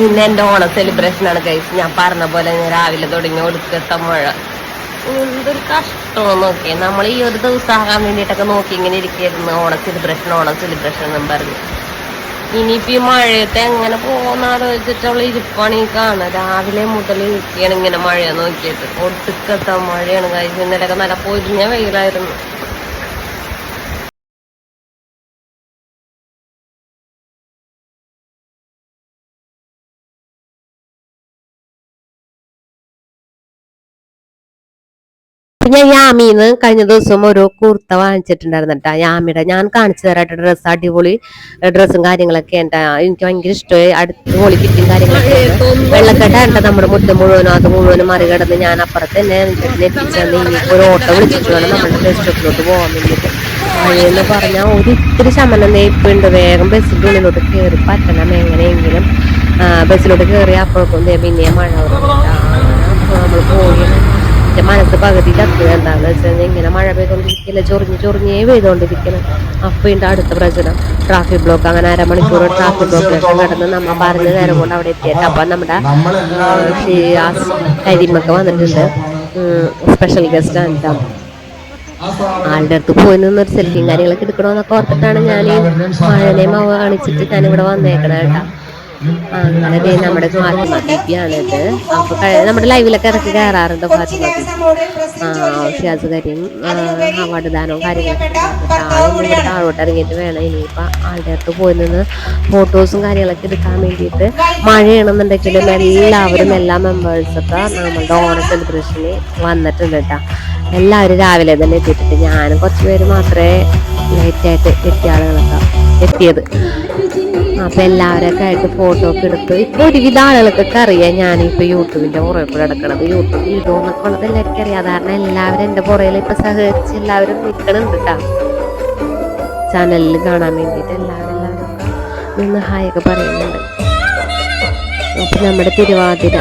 പിന്നെ എന്റെ ഓണ സെലിബ്രേഷൻ ആണ് കഴിച്ച് ഞാൻ പറഞ്ഞ പോലെ ഞാൻ രാവിലെ തുടങ്ങി ഒടുക്കത്തെ മഴ. എന്തൊരു കഷ്ടം നോക്കി നമ്മൾ ഈ ഒരു ദിവസം ആകാൻ വേണ്ടിയിട്ടൊക്കെ നോക്കി ഇങ്ങനെ ഇരിക്കായിരുന്നു. ഓണ സെലിബ്രേഷൻ ഓണ സെലിബ്രേഷൻ എന്നും പറഞ്ഞു. ഇനിയിപ്പോ ഈ മഴയത്ത് എങ്ങനെ പോകുന്ന ആലോചിച്ചിട്ടുള്ള ഇരിപ്പാണ് ഈ കാണുക. രാവിലെ മുതൽ ഇരിക്കുകയാണ് ഇങ്ങനെ മഴ നോക്കിയിട്ട്. ഒടുക്കത്തെ മഴയാണ് കഴിച്ച് ഇന്നലെയൊക്കെ നല്ല പൊരിഞ്ഞ വെയിലായിരുന്നു. ഞാൻ യാമിന്ന് കഴിഞ്ഞ ദിവസം ഒരു കുർത്ത വാങ്ങിച്ചിട്ടുണ്ടായിരുന്നു യാമിയുടെ ഞാൻ കാണിച്ചു തരാട്ട ഡ്രസ്സ് അടിപൊളി ഡ്രസ്സും കാര്യങ്ങളൊക്കെ ഉണ്ട്. എനിക്ക് ഭയങ്കര ഇഷ്ടമായി. അടുത്ത് ഹോളി കിറ്റും കാര്യങ്ങളൊക്കെ വെള്ളക്കെട്ടാണ് നമ്മുടെ മുറ്റം മുഴുവനും അത് മുഴുവനും മറികടന്ന് ഞാൻ അപ്പുറത്ത് തന്നെ എത്തിച്ചെന്ന് ഒരു ഓട്ടോ വിളിച്ചിട്ട് വേണം നമ്മുടെ ബസ് സ്റ്റോപ്പിലോട്ട് പോകാൻ വേണ്ടിയിട്ട്. മഴയെന്ന് പറഞ്ഞാൽ ഒരു ഇത്തിരി ശമനം നെയ്പ്പുണ്ട് വേഗം ബസ്സിന്റെ ഉള്ളിലോട്ട് കയറി പറ്റണം എങ്ങനെയെങ്കിലും. ബസ്സിലോട്ട് കയറി അപ്പോഴൊക്കെ പിന്നെ മഴ നമ്മൾ പോയി. എന്റെ മനസ്സ് പകുതി ചത്തുക എന്താന്ന് വെച്ചാൽ ഇങ്ങനെ മഴ പെയ്തോണ്ടിരിക്കില്ല? ചൊറിഞ്ഞ് ചൊറിഞ്ഞേ പെയ്തോണ്ടിരിക്കണം. അപ്പൊ ഉണ്ട് അടുത്ത പ്രശ്നം ട്രാഫിക് ബ്ലോക്ക് അങ്ങനെ അരമണിക്കൂർ ട്രാഫിക് ബ്ലോക്കിലൊക്കെ കിടന്ന് നമ്മ പറഞ്ഞ നേരം കൊണ്ട് അവിടെ എത്തിയിട്ട് അപ്പൊ നമ്മുടെ കരിമൊക്കെ വന്നിട്ടുണ്ട്. സ്പെഷ്യൽ ഗസ്റ്റ് ആണ്. ആളുടെ അടുത്ത് പോയി നിന്നൊരു സെൽഫിയും കാര്യങ്ങളൊക്കെ എടുക്കണമെന്നൊക്കെ ഓർത്തിട്ടാണ് ഞാൻ ഈ മഴനെയും അവ കാണിച്ചിട്ട് ഞാൻ ഇവിടെ വന്നേക്കണത് കേട്ടാ അങ്ങനെ നമ്മുടെ ഫാത്തിമ ബീബിയാണിത് അപ്പൊ നമ്മുടെ ലൈവിലൊക്കെ ഇറക്കി കയറാറുണ്ട് ഫാത്തിമ ബീബി ഷിയാസ് കരീം അവാർഡ് ദാനവും കാര്യങ്ങളൊക്കെ. ഇവിടെ താഴോട്ട് ഇറങ്ങിയിട്ട് വേണം ഇനിയിപ്പോൾ ആളുടെ അടുത്ത് പോയി നിന്ന് ഫോട്ടോസും കാര്യങ്ങളൊക്കെ എടുക്കാൻ വേണ്ടിയിട്ട് മഴയാണെന്നുണ്ടെങ്കിലും എല്ലാവരും എല്ലാ മെമ്പേഴ്സൊക്കെ നമ്മളുടെ ഓണ സെലിബ്രേഷന് വന്നിട്ടുണ്ട് കേട്ടോ എല്ലാവരും രാവിലെ തന്നെ എത്തിയിട്ടുണ്ട് ഞാനും കുറച്ച് പേര് മാത്രമേ ലേറ്റായിട്ട് എത്തിയ ആളുകളൊക്കെ എത്തിയത് അപ്പൊ എല്ലാവരൊക്കെ ആയിട്ട് ഫോട്ടോ ഒക്കെ എടുത്ത് ഇപ്പൊ ഒരുവിധ ആളുകൾക്കൊക്കെ അറിയാം ഞാനിപ്പോ യൂട്യൂബിന്റെ പുറകെ കൂടെ നടക്കണത്. യൂട്യൂബിൽ എന്നൊക്കെ ഉള്ളത് എല്ലാവർക്കും അറിയാം. കാരണം എല്ലാവരും എന്റെ പുറകിൽ ഇപ്പൊ സഹകരിച്ച് എല്ലാവരും നിൽക്കണുണ്ട് കേട്ടോ ചാനലിൽ കാണാൻ വേണ്ടിയിട്ട് എല്ലാവരും എല്ലാവരും നിന്ന് ഹായ് ഒക്കെ പറയുന്നുണ്ട്. അപ്പൊ നമ്മുടെ തിരുവാതിര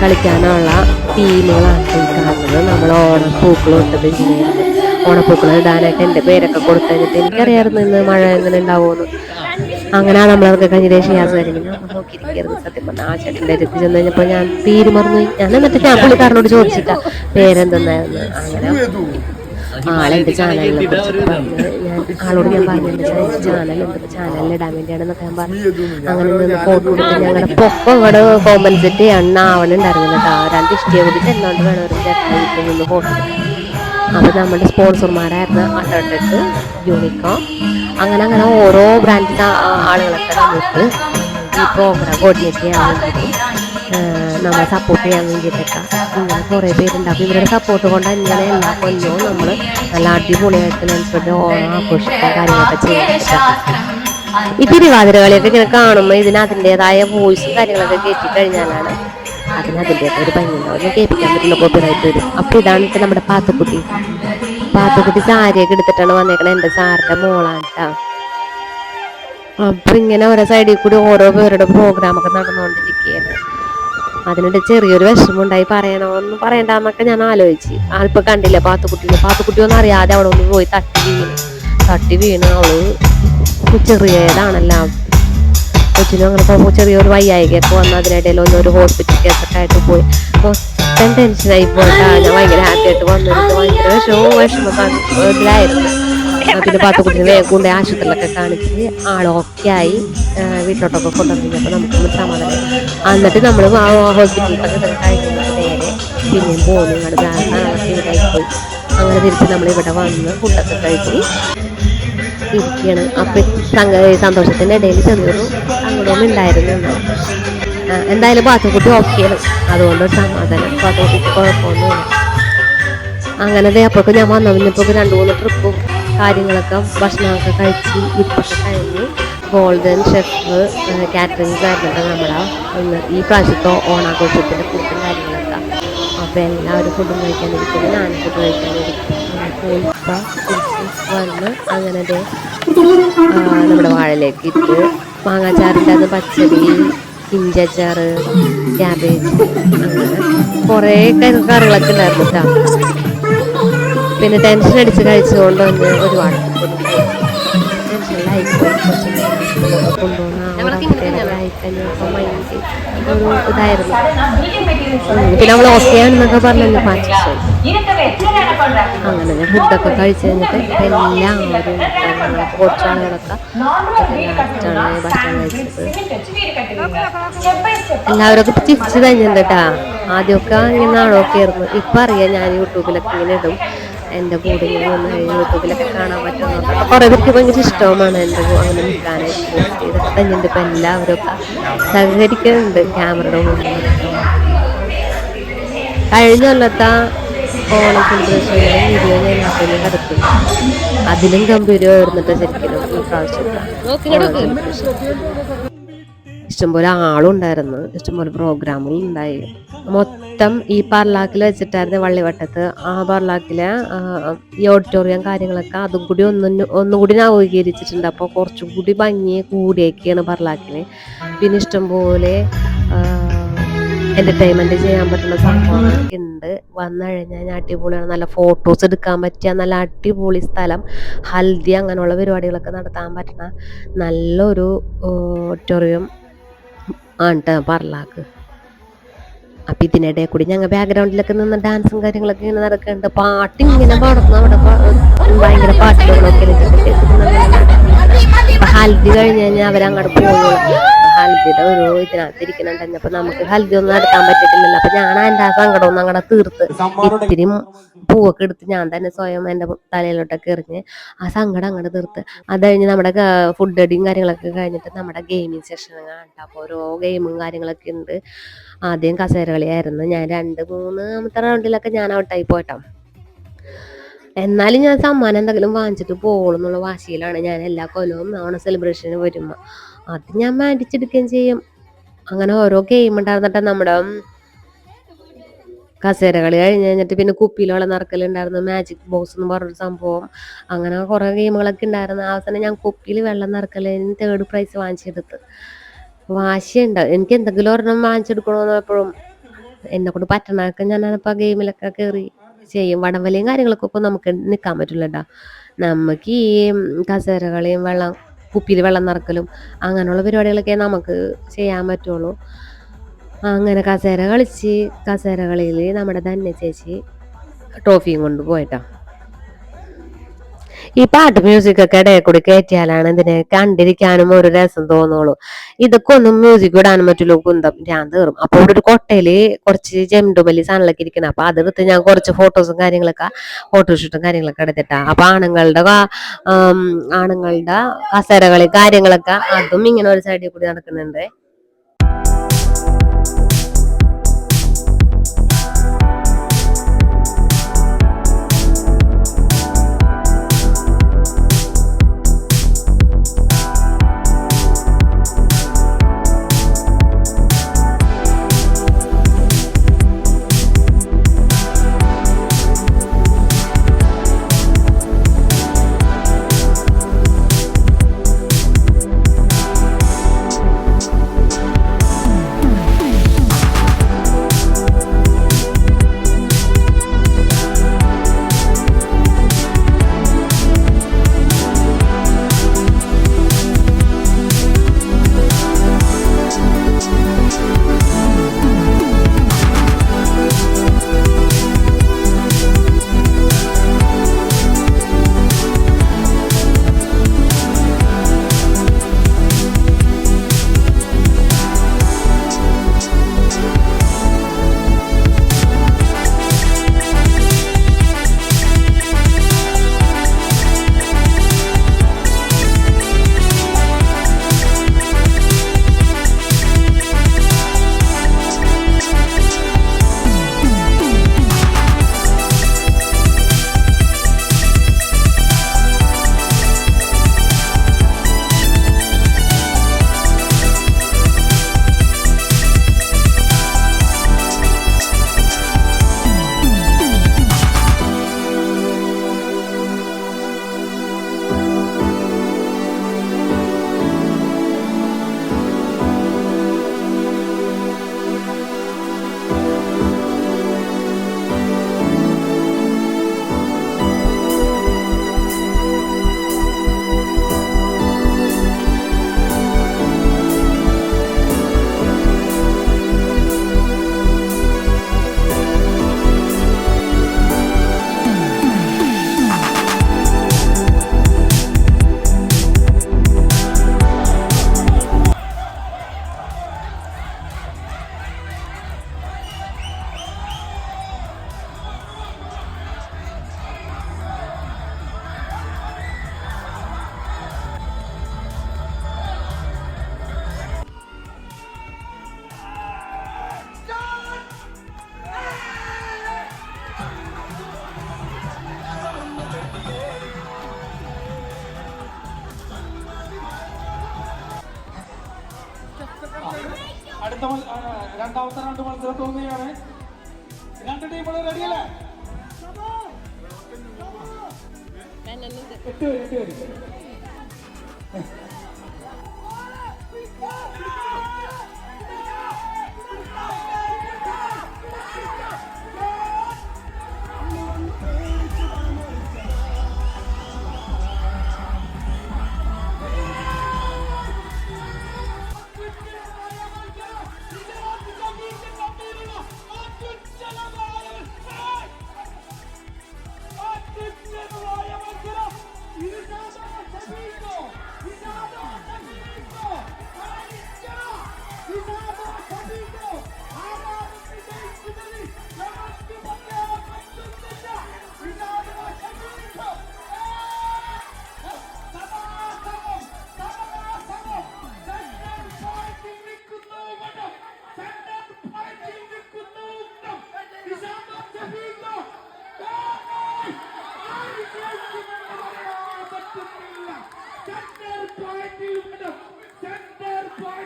കളിക്കാനുള്ള ടീമുകളാണ് കാണുന്നത്. നമ്മൾ ഓണപ്പൂക്കൾ ഇട്ടത് ഓണപ്പൂക്കൾ ഇടാനായിട്ട് എന്റെ പേരൊക്കെ കൊടുത്തു കഴിഞ്ഞിട്ട് എനിക്കറിയാമായിരുന്നു ഇന്ന് മഴ എങ്ങനെ ഉണ്ടാവുമെന്ന്. അങ്ങനെ നമ്മളവർക്ക് കഴിഞ്ഞ ഷിയാസ് കഴിഞ്ഞു നോക്കിയിരിക്കുന്നു സത്യം പറഞ്ഞാൽ ആ ചേട്ടന്റെ അടുത്ത് ചെന്ന് കഴിഞ്ഞപ്പോൾ ഞാൻ തീരു മറന്നു ഞാൻ എന്നിട്ട് ഞാൻ പുള്ളിക്കാരനോട് ചോദിച്ചിട്ടാ പേരെന്തെന്നായിരുന്നു അങ്ങനെ ആളെന്റെ ചാനലിനെ കുറിച്ച് പറഞ്ഞ് ആളോട് ഞാൻ പറഞ്ഞു ചാനൽ ഉണ്ട് ചാനലിൽ ഇടാൻ വേണ്ടിയാണെന്നൊക്കെ ഞാൻ പറഞ്ഞു. അങ്ങനെ നിന്ന് ഫോട്ടോ കൊടുത്ത് ഞങ്ങളുടെ പൊക്കം ഇവിടെ കോമ്പൻസെറ്റ് എണ്ണ ആവണുണ്ടായിരുന്നു കേട്ടോ. രണ്ട് ഇഷ്ടിയെ കൂടി എന്നോണ്ട് വേണം ഒരു ചേട്ടൻ നിന്ന് ഫോട്ടോ അപ്പോൾ നമ്മുടെ സ്പോൺസർമാരായിരുന്ന. അട്ടോടെക് യൂണിക്കോം അങ്ങനെ അങ്ങനെ ഓരോ ബ്രാൻഡിന്റെ ആളുകളൊക്കെ നമുക്ക് ഈ പ്രോഗ്രാം കോർഡിനേറ്റ് നമ്മളെ സപ്പോർട്ട് ചെയ്യാൻ വേണ്ടിയിട്ടൊക്കെ ഇങ്ങനെ കുറേ പേരുണ്ട് അപ്പോൾ ഇവരുടെ സപ്പോർട്ട് കൊണ്ട് ഇങ്ങനെ എല്ലാ കൊല്ലവും നമ്മൾ നല്ല അടിപൊളിയായിട്ട് ഓണം ആഘോഷിക്കാൻ കാര്യങ്ങളൊക്കെ ചെയ്യാൻ ഈ തിരുവാതിരകളിയൊക്കെ ഇങ്ങനെ കാണുമ്പോൾ ഇതിന് അതിന്റെതായ വോയിസും കാര്യങ്ങളൊക്കെ കേട്ടിക്കഴിഞ്ഞാലാണ് കഴിഞ്ഞാലാണ് അതിന് അതിന്റെതായ ഒരു ഭംഗി ഉണ്ടാവും കേൾപ്പിക്കാൻ പറ്റുന്ന കോപ്പിറൈറ്റ് വരും. അപ്പോൾ ഇതാണ് ഇപ്പം നമ്മുടെ പാത്തുക്കുട്ടി. പാത്തുക്കുട്ടി സാരിയൊക്കെ എടുത്തിട്ടാണ് വന്നേക്കണത് എന്റെ സാറിന്റെ മോളാണ് അപ്പൊ ഇങ്ങനെ ഓരോ സൈഡിൽ കൂടി ഓരോ പേരുടെ പ്രോഗ്രാം ഒക്കെ നടന്നുകൊണ്ടിരിക്കുകയാണ്. അതിനിടെ ചെറിയൊരു വിഷമമുണ്ടായി. പറയണോന്ന് പറയണ്ടെന്നൊക്കെ ഞാൻ ആലോചിച്ച്. ആളിപ്പോ കണ്ടില്ല പാത്തുക്കുട്ടി പാത്തുക്കുട്ടി ഒന്നും അറിയാതെ അവിടെ ഒന്ന് പോയി തട്ടി വീണ്. തട്ടി വീണ് അവൾ ചെറിയതാണല്ലോ. കൊച്ചിനും അങ്ങനെ ചെറിയൊരു വയ്യായികയൊക്കെ വന്ന് അതിനിടയിൽ ഒന്ന് ഒരു ഹോസ്പിറ്റൽ കേസൊക്കെ ആയിട്ട് പോയി. മൊത്തം ടെൻഷനായി പോയിട്ടാ ഞാൻ ഭയങ്കര ഹാപ്പി ആയിട്ട് വന്നിട്ട് ഭയങ്കര വിഷമവും വിഷമത്തിലായിരുന്നു ആ, പിന്നെ പാത്തുക്കുട്ടിനെ വേഗം കൊണ്ട് ആശുപത്രിയിലൊക്കെ കാണിച്ച് ആളൊക്കെ ആയി ആ, വീട്ടിലോട്ടൊക്കെ കൊണ്ടുവന്നപ്പോൾ നമുക്ക് സമാധാനം. എന്നിട്ട് നമ്മൾ ഹോസ്പിറ്റലിലൊക്കെ ഇതൊക്കെ കഴിഞ്ഞിട്ട് നേരെ പിന്നെയും പോന്നു. ഇങ്ങോട്ട് ഇവിടെ പോയി. അങ്ങനെ തിരിച്ച് നമ്മൾ ഇവിടെ വന്ന് ഫുഡൊക്കെ കഴിച്ച് ഇരിക്കുകയാണ്. അപ്പം സന്തോഷത്തിന്റെ ഇടയിൽ ചെന്നൊരു സങ്കടവും ഉണ്ടായിരുന്നു. ആ, എന്തായാലും പാത്തുക്കുട്ടി ഓക്കെയാണ് അതുകൊണ്ട് സമാധാനം. പാത്തുക്കുട്ടിക്ക് കുഴപ്പമൊന്നുമില്ല അങ്ങനെ അപ്പോഴൊക്കെ ഞാൻ വന്നു. കഴിഞ്ഞപ്പോൾ രണ്ട് മൂന്ന് ട്രിപ്പും കാര്യങ്ങളൊക്കെ ഭക്ഷണമൊക്കെ കഴിച്ച് ഇപ്പൊക്കെ കഴിഞ്ഞ് ഗോൾഡൻ ഷെഫ് കാറ്ററിംഗ് ആയിരുന്നു നമ്മുടെ. ഇന്ന് ഈ പ്രാവശ്യത്തെ ഓണാഘോഷത്തിന്റെ ഫുഡും കാര്യങ്ങളൊക്കെ. അപ്പോൾ എല്ലാവരും ഫുഡും കഴിക്കാനിരിക്കുന്നു. ഞാൻ ഫുഡ് തിരിച്ച് വന്ന് അങ്ങനെ നമ്മുടെ വാഴയിലേക്ക് ഇട്ട് മാങ്ങാച്ചാറിന്റെ അത് പച്ചടി ഇഞ്ചച്ചാറ് ക്യാബേജ് അങ്ങനെ കുറേ കറി- കറികളൊക്കെ ഉണ്ടായിരുന്നു കേട്ടോ പിന്നെ ടെൻഷൻ അടിച്ച് കഴിച്ചുകൊണ്ട് വന്ന് ഒരുപാട് ഇതായിരുന്നു. പിന്നെ നമ്മൾ ഓക്കെ ആണെന്നൊക്കെ പറഞ്ഞല്ലോ പാച്ചു അങ്ങനെ ഫുഡൊക്കെ കഴിച്ച് കഴിഞ്ഞിട്ട് എല്ലാം ഒരു ലാസ്റ്റാണ് ഭക്ഷണം കഴിച്ചത് എല്ലാവരൊക്കെ ചിരിച്ച് കഴിഞ്ഞിട്ടുണ്ട് കേട്ടാ ആദ്യമൊക്കെ ഇങ്ങനെ നാളൊക്കെ ആയിരുന്നു ഇപ്പൊ അറിയാം ഞാൻ യൂട്യൂബിലൊക്കെ ഇങ്ങനെ ഇടും എന്റെ കൂടെ ഇങ്ങനെ വന്ന് യൂട്യൂബിലൊക്കെ കാണാൻ പറ്റുന്നുണ്ട് കുറെ പേർക്ക് ഭയങ്കര ഇഷ്ടവുമാണ് എന്റെ അങ്ങനെ നിൽക്കാനായിട്ട് ഇതൊക്കെ തന്നെയുണ്ട് ഇപ്പൊ എല്ലാവരും ഒക്കെ സഹകരിക്കുന്നുണ്ട് ക്യാമറയുടെ മുന്നിൽ കഴിഞ്ഞ കൊല്ലത്തെ ഓണം സെലിബ്രേഷനിലെ വീഡിയോ ഞാൻ നാട്ടിൽ കടത്തി അതിലും ഗംഭീരമായിരുന്നിട്ട് ശരിക്കും ഈ പ്രാവശ്യം. ഇഷ്ടംപോലെ ആളുണ്ടായിരുന്നു ഇഷ്ടംപോലെ പ്രോഗ്രാമുകൾ ഉണ്ടായി. മൊത്തം ഈ പർലാക്കിൽ വെച്ചിട്ടായിരുന്നു വള്ളിവട്ടത്ത്. ആ പർലാക്കിലെ ഈ ഓഡിറ്റോറിയം കാര്യങ്ങളൊക്കെ അതും കൂടി ഒന്നും ഒന്നുകൂടി നവീകരിച്ചിട്ടുണ്ട്. അപ്പോൾ കുറച്ചും കൂടി ഭംഗി കൂടിയൊക്കെയാണ് പർലാക്കിന് പിന്നെ ഇഷ്ടംപോലെ എന്റർടൈൻമെന്റ് ചെയ്യാൻ പറ്റുന്ന സംഭവങ്ങളൊക്കെ ഉണ്ട് വന്നു കഴിഞ്ഞാൽ അടിപൊളിയാണ്. നല്ല ഫോട്ടോസ് എടുക്കാൻ പറ്റിയ നല്ല അടിപൊളി സ്ഥലം. ഹൽദി അങ്ങനെയുള്ള പരിപാടികളൊക്കെ നടത്താൻ പറ്റുന്ന നല്ലൊരു ഓഡിറ്റോറിയം ആണ് കേട്ടോ പറലാക്ക് അപ്പം ഇതിനിടെ കൂടി ഞങ്ങൾ ബാക്ക്ഗ്രൗണ്ടിലൊക്കെ നിന്ന് ഡാൻസും കാര്യങ്ങളൊക്കെ ഇങ്ങനെ നടക്കുന്നുണ്ട് പാട്ട് ഇങ്ങനെ പാടുന്നു. അവിടെ ഭയങ്കര പാട്ടുകളൊക്കെ ഹൽദി കഴിഞ്ഞ് കഴിഞ്ഞാൽ അവരങ്ങോട്ട് പോയോളും. ഹൽദിയുടെ ഒരു ഇതിനകത്ത് അപ്പൊ നമുക്ക് ഹൽദി ഒന്നും നടത്താൻ പറ്റത്തില്ലല്ലോ അപ്പൊ ഞാൻ എന്റെ ആ സങ്കടം ഒന്നും അങ്ങനെ തീർത്ത്. ഇത്തിരി പൂവൊക്കെ എടുത്ത് ഞാൻ തന്നെ സ്വയം എന്റെ തലയിലോട്ടൊക്കെ എറിഞ്ഞ് ആ സങ്കടം അങ്ങോട്ട് തീർത്ത്. അത് കഴിഞ്ഞ് നമ്മുടെ ഫുഡ് അടിയും കാര്യങ്ങളൊക്കെ കഴിഞ്ഞിട്ട് നമ്മുടെ ഗെയിമിംഗ് സെഷൻ കാണാം അപ്പോൾ ഓരോ ഗെയിമും കാര്യങ്ങളൊക്കെ ഉണ്ട്. ആദ്യം കസേര കളിയായിരുന്നു. ഞാൻ രണ്ട് മൂന്നാമത്തെ റൗണ്ടിലൊക്കെ ഞാൻ ഔട്ടായി പോയിട്ടോ എന്നാലും ഞാൻ സമ്മാനം എന്തെങ്കിലും വാങ്ങിച്ചിട്ട് പോകണം എന്നുള്ള വാശിയിലാണ് ഞാൻ എല്ലാ കൊല്ലവും ഓണ സെലിബ്രേഷന് വരുമ്പോൾ അത് ഞാൻ മേടിച്ചെടുക്കുകയും ചെയ്യും. അങ്ങനെ ഓരോ ഗെയിം ഉണ്ടായിരുന്നിട്ട് നമ്മുടെ കസേര കളി കഴിഞ്ഞ് കഴിഞ്ഞിട്ട് പിന്നെ കുപ്പിയിലുള്ള നിറക്കലുണ്ടായിരുന്നു മാജിക് ബോക്സ് എന്ന് പറഞ്ഞൊരു സംഭവം. അങ്ങനെ കുറേ ഗെയിമുകളൊക്കെ ഉണ്ടായിരുന്നു. അവസാനം ഞാൻ കുപ്പിയിൽ വെള്ളം നിറക്കലിന് തേർഡ് പ്രൈസ് വാങ്ങിച്ചെടുത്ത്. വാശിയുണ്ട്. എനിക്ക് എന്തെങ്കിലും ഒരെണ്ണം വാങ്ങിച്ചെടുക്കണമെന്ന് എപ്പോഴും എന്നെ കൊണ്ട് പറ്റണതൊക്കെ ഞാൻ ഇപ്പൊ ഗെയിമിലൊക്കെ കയറി ചെയ്യും. വടംവലിയും കാര്യങ്ങളൊക്കെ ഇപ്പോൾ നമുക്ക് നിൽക്കാൻ പറ്റില്ലട്ടോ. നമുക്ക് ഈ കസേര കളിയും വെള്ളം കുപ്പിയിൽ വെള്ളം നിറക്കലും അങ്ങനെയുള്ള പരിപാടികളൊക്കെ നമുക്ക് ചെയ്യാൻ പറ്റുള്ളൂ. അങ്ങനെ കസേര കളിച്ച് കസേര കളിയിൽ നമ്മുടെ ധന്യ ചേച്ചി ട്രോഫിയും കൊണ്ട് ഈ പാട്ട് മ്യൂസിക് ഒക്കെ ഇടയിൽ കൂടി കയറ്റിയാലാണ് ഇതിനെ കണ്ടിരിക്കാനും ഒരു രസം തോന്നുള്ളൂ. ഇതൊക്കെ ഒന്നും മ്യൂസിക് ഇടാനും പറ്റില്ല കുന്തം. ഞാൻ തീറും അപ്പൊ ഇവിടെ ഒരു കൊട്ടയിൽ കുറച്ച് ചെണ്ടുമല്ലി സാധനങ്ങളൊക്കെ ഇരിക്കണം. അപ്പൊ അതെടുത്ത് ഞാൻ കുറച്ച് ഫോട്ടോസും കാര്യങ്ങളൊക്കെ ഫോട്ടോഷൂട്ടും കാര്യങ്ങളൊക്കെ എടുത്തിട്ടാ. അപ്പൊ ആണുങ്ങളുടെ ആണുങ്ങളുടെ കസേരകളി കാര്യങ്ങളൊക്കെ അതും ഇങ്ങനെ ഒരു സൈഡിൽ കൂടി നടക്കുന്നുണ്ട്. രണ്ടാമത്തെ രണ്ട് മത്സരം തോന്നുകയാണ്. രണ്ട് ടീമുകൾ റെഡിയല്ലേ എട്ട് പേര് എട്ട് പേര്. Woo!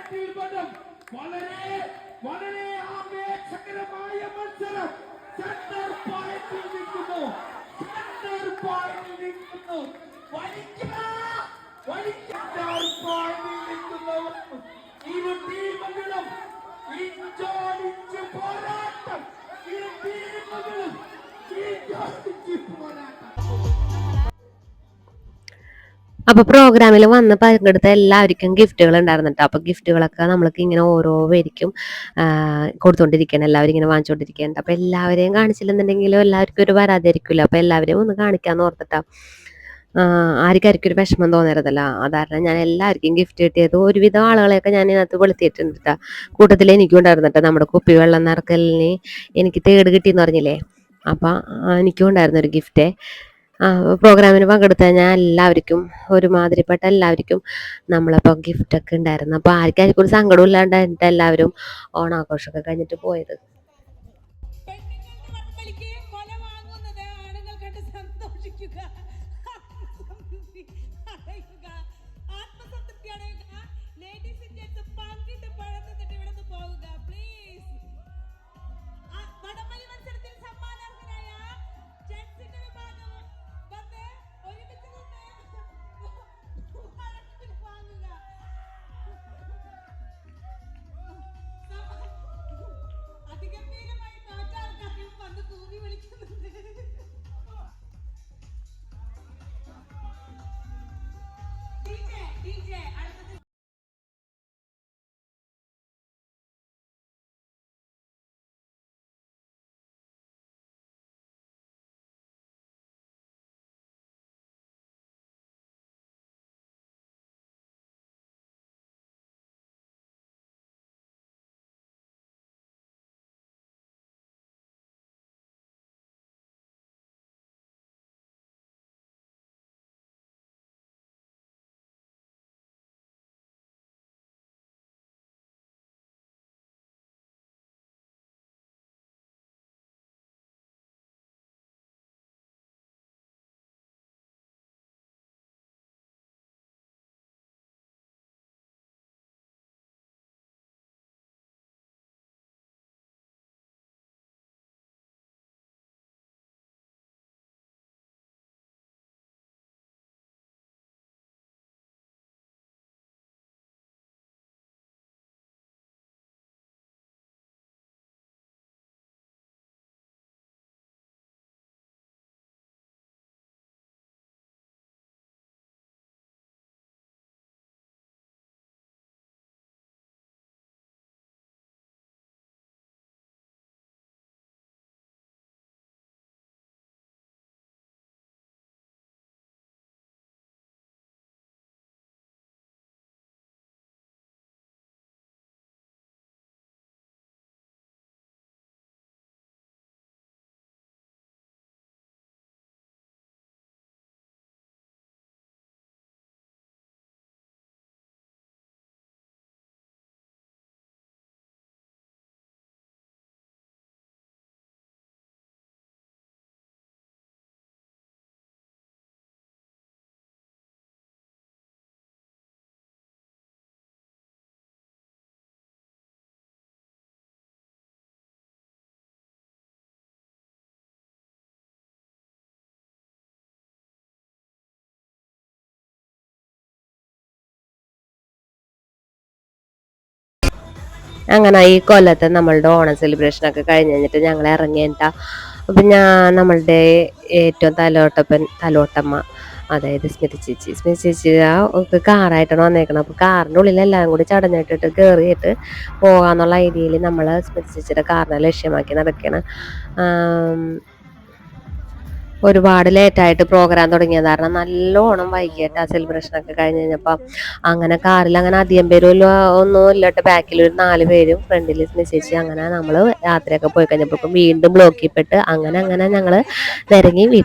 വളരെ വളരെ ആവേശകരമായ മത്സരം. സെന്റർ പോയിന്റിൽ നിൽക്കുന്നു. സെന്റർ പോയിന്റിൽ നിൽക്കുന്നു. വലിക്കുക വലിക്കുക പോയിന്റിൽ നിൽക്കുന്നവർ ഇരു ടീമുകളും ഇഞ്ചോടിഞ്ച് പോരാട്ടം. ഇരു ടീമുകളും ഇഞ്ചോടിഞ്ച് പോരാട്ടം. അപ്പൊ പ്രോഗ്രാമിൽ വന്ന് പങ്കെടുത്ത എല്ലാവർക്കും ഗിഫ്റ്റുകൾ ഉണ്ടായിരുന്നു അപ്പൊ ഗിഫ്റ്റുകളൊക്കെ നമ്മൾക്ക് ഇങ്ങനെ ഓരോ പേരിക്കും കൊടുത്തോണ്ടിരിക്കണം. എല്ലാവരും ഇങ്ങനെ വാങ്ങിച്ചോണ്ടിരിക്കുന്നുണ്ട് അപ്പൊ എല്ലാവരെയും കാണിച്ചില്ലെന്നുണ്ടെങ്കിലും എല്ലാവർക്കും ഒരു പരാതി ആയിരിക്കുമല്ലോ അപ്പൊ എല്ലാവരെയും ഒന്ന് കാണിക്കാന്ന് ഓർത്തിട്ടാ ആർക്കാർക്കും ഒരു വിഷമം തോന്നരുതല്ല. അതാരണം ഞാൻ എല്ലാവർക്കും ഗിഫ്റ്റ് കിട്ടിയത് ഒരുവിധം ആളുകളെയൊക്കെ ഞാൻ ഇതിനകത്ത് വെളുത്തിയിട്ടുണ്ട് കേട്ടോ കൂട്ടത്തിൽ എനിക്കും ഉണ്ടായിരുന്നു നമ്മുടെ കുപ്പി വെള്ളം നിറക്കലിന് എനിക്ക് തേട് കിട്ടിയെന്ന് പറഞ്ഞില്ലേ? അപ്പൊ എനിക്കും ഉണ്ടായിരുന്നു ഒരു ഗിഫ്റ്റ് പ്രോഗ്രാമിന് പങ്കെടുത്ത ഞാൻ എല്ലാവർക്കും ഒരുമാതിരിപ്പെട്ട എല്ലാവർക്കും നമ്മളപ്പോൾ ഗിഫ്റ്റൊക്കെ ഉണ്ടായിരുന്നു. അപ്പോൾ ആർക്കും ഒരു സങ്കടവും ഇല്ലാണ്ടായിട്ട് എല്ലാവരും ഓണാഘോഷമൊക്കെ കഴിഞ്ഞിട്ട് പോയത്. അങ്ങനെ ഈ കൊല്ലത്തെ നമ്മളുടെ ഓണം സെലിബ്രേഷൻ ഒക്കെ കഴിഞ്ഞ് കഴിഞ്ഞിട്ട് ഞങ്ങൾ ഇറങ്ങിയിട്ടാ അപ്പം ഞാൻ നമ്മളുടെ ഏറ്റവും തലോട്ടപ്പൻ തലോട്ടമ്മ അതായത് സ്മിതി ചേച്ചി. സ്മിതി ചേച്ചി ആ ഒക്കെ കാറായിട്ടാണ് വന്നേക്കണം അപ്പോൾ കാറിന്റെ ഉള്ളിൽ എല്ലാം കൂടി ചടഞ്ഞിട്ടിട്ട് കയറിയിട്ട് പോകാന്നുള്ള ഐഡിയയിൽ നമ്മൾ സ്മിതി ചേച്ചിയുടെ കാറിനെ ലക്ഷ്യമാക്കി നടക്കുകയാണ് ഒരുപാട് ലേറ്റായിട്ട് പ്രോഗ്രാം തുടങ്ങിയത്. കാരണം നല്ലോണം വൈകിട്ട് ആ സെലിബ്രേഷൻ ഒക്കെ കഴിഞ്ഞ് കഴിഞ്ഞപ്പം അങ്ങനെ കാറിൽ അങ്ങനെ അധികം പേരും ഒന്നും ഇല്ലാട്ട് ബാക്കിൽ ഒരു നാല് പേരും ഫ്രണ്ടിൽ നിശ്ചയിച്ച് അങ്ങനെ നമ്മൾ യാത്രയൊക്കെ പോയി കഴിഞ്ഞപ്പോഴേക്കും വീണ്ടും ബ്ലോക്കിൽപ്പെട്ട് അങ്ങനെ അങ്ങനെ ഞങ്ങൾ നിരങ്ങി വീട്ടിൽ